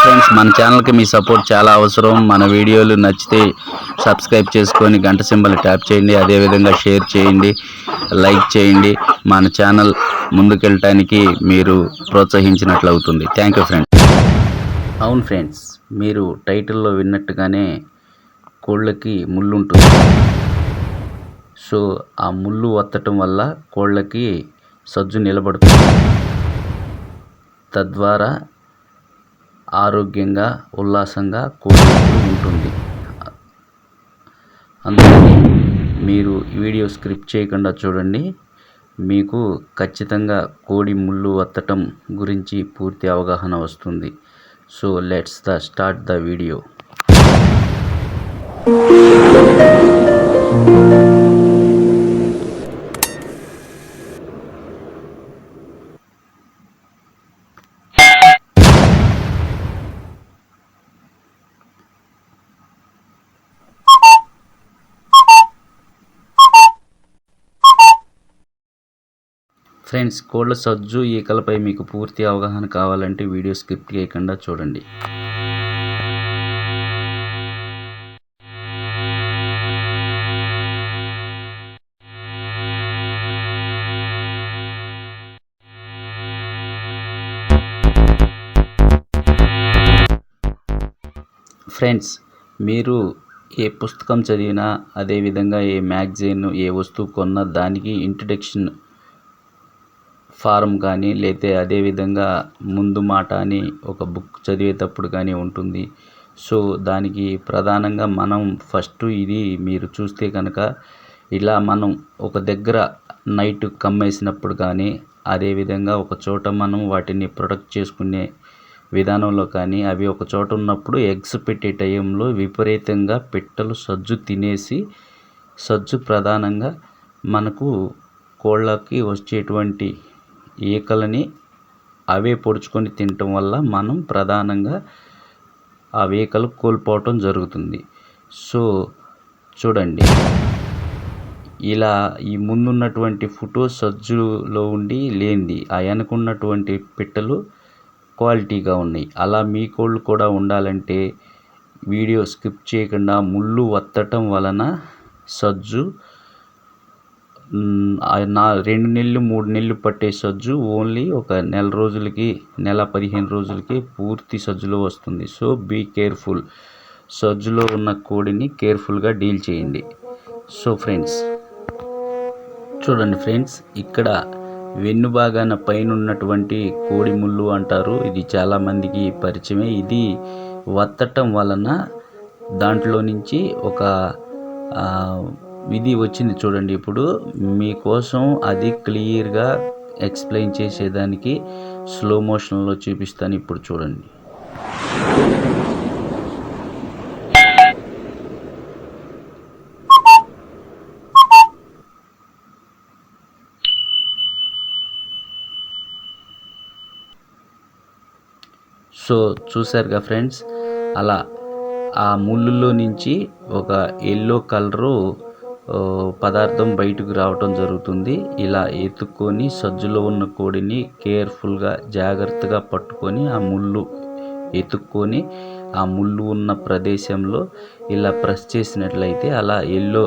Friends మన ఛానల్కి మీ support చాలా అవసరం. మన వీడియోలు నచ్చితే సబ్స్క్రైబ్ చేసుకొని గంట సింబల్ ట్యాప్ చేయండి. అదేవిధంగా షేర్ చేయండి. లైక్ చేయండి. మన ఛానల్ ముందుకెళ్ళటానికి మీరు ప్రోత్సహించినట్లు అవుతుంది. థ్యాంక్ యూ ఫ్రెండ్స్ అవును ఫ్రెండ్స్ మీరు టైటిల్లో విన్నట్టుగానే కోళ్ళకి ముళ్ళు ఉంటుంది సో ఆ ముళ్ళు వత్తటం వల్ల కోళ్ళకి సజ్జు నిలబడుతుంది. తద్వారా ఆరోగ్యంగా ఉల్లాసంగా కోడి ఉంటుంది. అందుకని మీరు వీడియో స్క్రిప్ట్ చేయకుండా చూడండి. మీకు ఖచ్చితంగా కోడి ముళ్ళు వత్తటం గురించి పూర్తి అవగాహన వస్తుంది. So let's the start the video. Friends కోళ్ళ సజ్జు ఈకలపై మీకు పూర్తి అవగాహన కావాలంటే వీడియో స్కిప్ చేయకుండా చూడండి. ఫ్రెండ్స్ మీరు ఏ పుస్తకం చదివినా అదేవిధంగా ఏ మ్యాగజైన్ ఏ వస్తువు కొన్నా దానికి ఇంట్రడక్షన్ ఫారం కానీ లేతే అదేవిధంగా ముందు మాట అని ఒక బుక్ చదివేటప్పుడు కానీ ఉంటుంది. సో దానికి ప్రధానంగా మనం ఫస్ట్ ఇది మీరు చూస్తే కనుక ఇలా మనం ఒక దగ్గర నైట్ కమ్మేసినప్పుడు కానీ అదేవిధంగా ఒక చోట మనం వాటిని ప్రొడక్ట్ చేసుకునే విధానంలో కానీ అవి ఒక చోట ఉన్నప్పుడు ఎగ్స్ పెట్టే టైంలో విపరీతంగా పిట్టలు సజ్జు తినేసి సజ్జు ప్రధానంగా మనకు కోళ్ళకి వచ్చేటువంటి ఈకలని అవే పొడుచుకొని తినటం వల్ల మనం ప్రధానంగా ఆ ఈకలు కోల్పోవటం జరుగుతుంది. సో చూడండి. ఇలా ఈ ముందున్నటువంటి ఫోటో సజ్జులో ఉండి లేనిది ఆ వెనకున్నటువంటి పిట్టలు క్వాలిటీగా ఉన్నాయి. అలా మీ కోళ్ళు కూడా ఉండాలంటే వీడియో స్కిప్ చేయకుండా ముళ్ళు వత్తటం వలన సజ్జు నా రెండు నెలలు మూడు నెలలు పట్టే సజ్జు ఓన్లీ ఒక నెల రోజులకి నెల పదిహేను రోజులకి పూర్తి సజ్జులో వస్తుంది. So be careful. సజ్జులో ఉన్న కోడిని కేర్ఫుల్గా డీల్ చేయండి. సో ఫ్రెండ్స్ చూడండి ఫ్రెండ్స్ ఇక్కడ వెన్ను భాగాన పైన ఉన్నటువంటి కోడి ముళ్ళు అంటారు. ఇది చాలామందికి పరిచయమే. ఇది వత్తటం వలన దాంట్లో నుంచి ఒక ఇది వచ్చింది చూడండి ఇప్పుడు. మీకోసం అది క్లియర్గా ఎక్స్ప్లెయిన్ చేసేదానికి స్లో మోషన్లో చూపిస్తాను ఇప్పుడు చూడండి. సో చూసారుగా ఫ్రెండ్స్ అలా ఆ ముళ్ళులో నుంచి ఒక ఎల్లో కలరు పదార్థం బయటకు రావటం జరుగుతుంది. ఇలా ఎత్తుక్కొని సజ్జులో ఉన్న కోడిని కేర్ఫుల్గా జాగ్రత్తగా పట్టుకొని ఆ ముళ్ళు ఎత్తుక్కొని ఆ ముళ్ళు ఉన్న ప్రదేశంలో ఇలా ప్రెస్ చేసినట్లయితే అలా ఎల్లో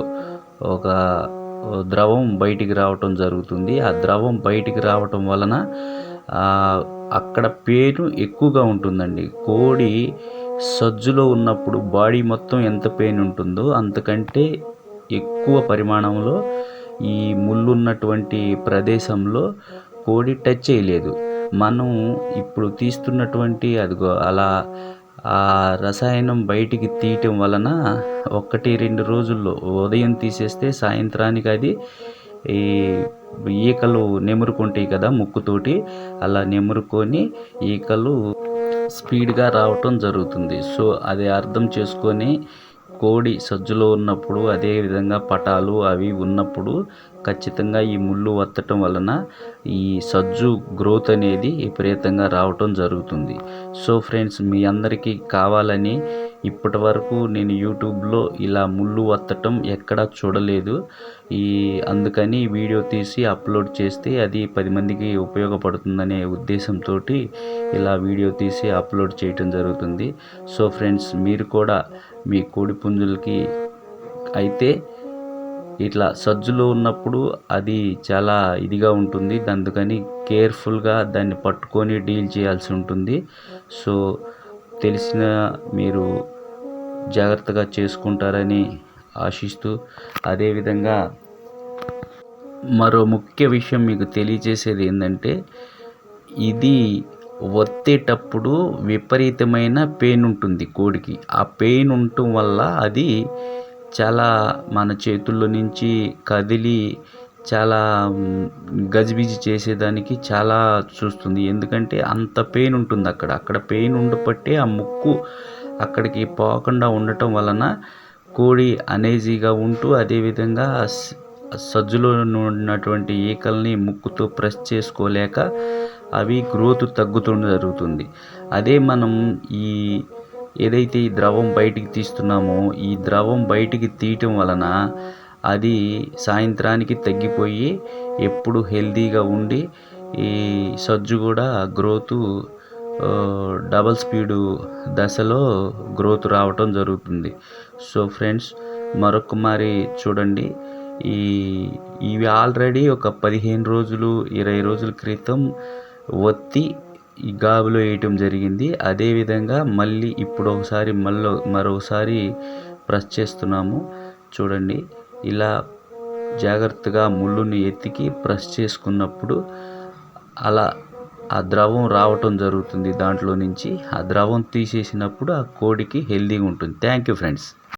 ఒక ద్రవం బయటికి రావటం జరుగుతుంది. ఆ ద్రవం బయటికి రావటం వలన అక్కడ పెయిన్ ఎక్కువగా ఉంటుందండి. కోడి సజ్జులో ఉన్నప్పుడు బాడీ మొత్తం ఎంత పెయిన్ ఉంటుందో అంతకంటే ఎక్కువ పరిమాణంలో ఈ ముళ్ళు ఉన్నటువంటి ప్రదేశంలో కోడి టచ్ చేయలేదు. మనం ఇప్పుడు తీస్తున్నటువంటి అదిగో అలా ఆ రసాయనం బయటికి తీయటం వలన ఒకటి రెండు రోజుల్లో ఉదయం తీసేస్తే సాయంత్రానికి అది ఈ ఈకలు నెమురుకుంటాయి కదా ముక్కుతోటి అలా నెమురుకొని ఈకలు స్పీడ్గా రావటం జరుగుతుంది. సో అది అర్థం చేసుకొని కోడి సజ్జులో ఉన్నప్పుడు అదే విధంగా పటాలు అవి ఉన్నప్పుడు ఖచ్చితంగా ఈ ముళ్ళు వత్తటం వలన ఈ సజ్జు గ్రోత్ అనేది విపరీతంగా రావటం జరుగుతుంది. సో ఫ్రెండ్స్ మీ అందరికీ కావాలని ఇప్పటి వరకు నేను యూట్యూబ్లో ఇలా ముళ్ళు వత్తటం ఎక్కడా చూడలేదు. ఈ అందుకని వీడియో తీసి అప్లోడ్ చేస్తే అది పది మందికి ఉపయోగపడుతుందనే ఉద్దేశంతో ఇలా వీడియో తీసి అప్లోడ్ చేయటం జరుగుతుంది. సో ఫ్రెండ్స్ మీరు కూడా మీ కోడి పుంజులకి అయితే ఇట్లా సజ్జులో ఉన్నప్పుడు అది చాలా ఇదిగా ఉంటుంది. అందుకని కేర్ఫుల్గా దాన్ని పట్టుకొని డీల్ చేయాల్సి ఉంటుంది. సో తెలిసిన మీరు జాగ్రత్తగా చేసుకుంటారని ఆశిస్తూ అదేవిధంగా మరో ముఖ్య విషయం మీకు తెలియజేసేది ఏంటంటే ఇది ఒత్తేటప్పుడు విపరీతమైన పెయిన్ ఉంటుంది కోడికి. ఆ పెయిన్ ఉండటం వల్ల అది చాలా మన చేతుల్లో నుంచి కదిలి చాలా గజిబిజి చేసేదానికి చాలా చూస్తుంది. ఎందుకంటే అంత పెయిన్ ఉంటుంది అక్కడ. అక్కడ పెయిన్ ఉండబట్టే ఆ ముక్కు అక్కడికి పోకుండా ఉండటం వలన కోడి అనేజీగా ఉంటూ అదేవిధంగా సజ్జులో ఉన్నటువంటి ఈకల్ని ముక్కుతో ప్రెస్ చేసుకోలేక అవి గ్రోత్ తగ్గుతుండ జరుగుతుంది. అదే మనం ఈ ఏదైతే ఈ ద్రవం బయటికి తీస్తున్నామో ఈ ద్రవం బయటికి తీయటం వలన అది సాయంత్రానికి తగ్గిపోయి ఎప్పుడు హెల్తీగా ఉండి ఈ సజ్జు కూడా గ్రోతు డబల్ స్పీడు దశలో గ్రోత్ రావటం జరుగుతుంది. సో ఫ్రెండ్స్ మరొక మరి చూడండి. ఈ ఇవి ఆల్రెడీ ఒక పదిహేను రోజులు ఇరవై రోజుల క్రితం ఒత్తి ఈ గాబులో వేయటం జరిగింది. అదేవిధంగా మళ్ళీ ఇప్పుడు ఒకసారి మళ్ళీ మరోసారి ప్రెస్ చేస్తున్నాము. చూడండి ఇలా జాగ్రత్తగా ముళ్ళుని ఎత్తికి ప్రెస్ చేసుకున్నప్పుడు అలా ఆ ద్రవం రావటం జరుగుతుంది దాంట్లో నుంచి. ఆ ద్రవం తీసేసినప్పుడు ఆ కోడికి హెల్దీగా ఉంటుంది. Thank you friends.